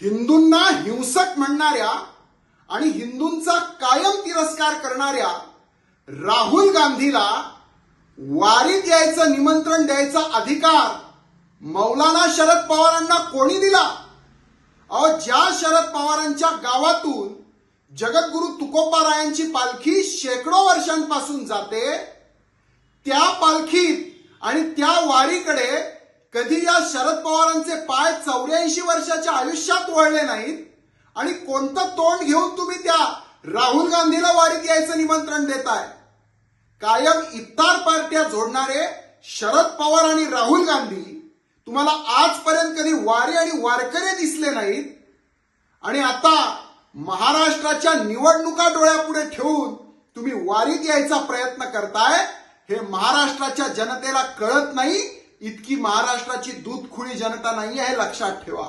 हिंदूंना हिंसक म्हणणाऱ्या आणि हिंदूंचा कायम तिरस्कार करणाऱ्या राहुल गांधीला वारीत यायचं निमंत्रण द्यायचा अधिकार मौलाना शरद पवारांना कोणी दिला? अहो ज्या शरद पवारांच्या गावातून जगद्गुरु तुकोबारायांची पालखी शेकडो वर्षांपासून जाते त्या पालखीत कधी या शरद पवारांचे पाय चौऱ्याऐंशी वर्षाच्या आयुष्यात वळले नाहीत? आणि कोणतं तोंड घेऊन तुम्ही त्या राहुल गांधीला वारीत यायचं निमंत्रण देताय? कायम इफ्तार पार्ट्या जोडणारे शरद पवार आणि राहुल गांधी तुम्हाला आजपर्यंत कधी वारी आणि वारकरे दिसले नाहीत? आणि आता महाराष्ट्राच्या निवडणुका डोळ्यापुढे ठेवून तुम्ही वारीत यायचा प्रयत्न करताय हे महाराष्ट्राच्या जनतेला कळत नाही इतकी महाराष्ट्राची दूध खुळी जनता नाही हे लक्षात ठेवा.